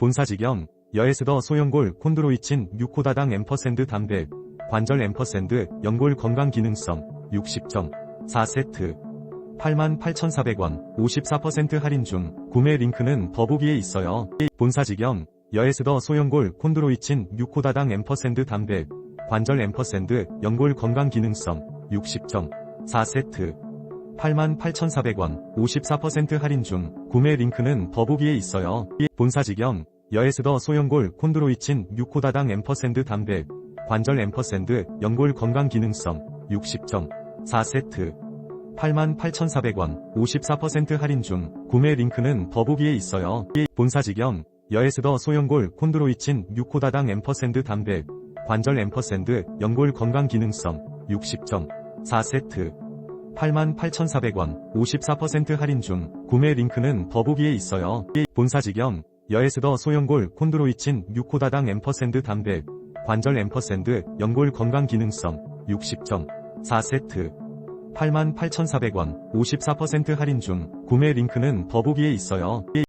본사지경, 여에스더 소형골 콘드로이친 6호다당 앰퍼샌드 담백, 관절 앰퍼샌드 연골 건강 기능성 60점 4세트 88,400원 54% 할인 중 구매 링크는 더보기에 있어요. 본사지경, 여에스더 소형골 콘드로이친 6호다당 앰퍼샌드 담백, 관절 앰퍼샌드 연골 건강 기능성 60점 4세트 88,400원 54% 할인 중 구매 링크는 더보기에 있어요. 본사지경 여에스더 소형골 콘드로이친 6호다당 앰퍼샌드 담백 관절 앰퍼샌드 연골 건강 기능성 60점 4세트 88,400원 54% 할인 중 구매 링크는 더보기에 있어요. 본사지경 여에스더 소형골 콘드로이친 6호다당 앰퍼샌드 담백 관절 앰퍼샌드 연골 건강 기능성 60점 4세트 88,400원 54% 할인 중 구매 링크는 더보기에 있어요. 본사지경 여에스더 소형골 콘드로이친 6호다당 앰퍼샌드 담백 관절 앰퍼샌드 연골 건강 기능성 60점 4세트 88,400원 54% 할인 중 구매 링크는 더보기에 있어요.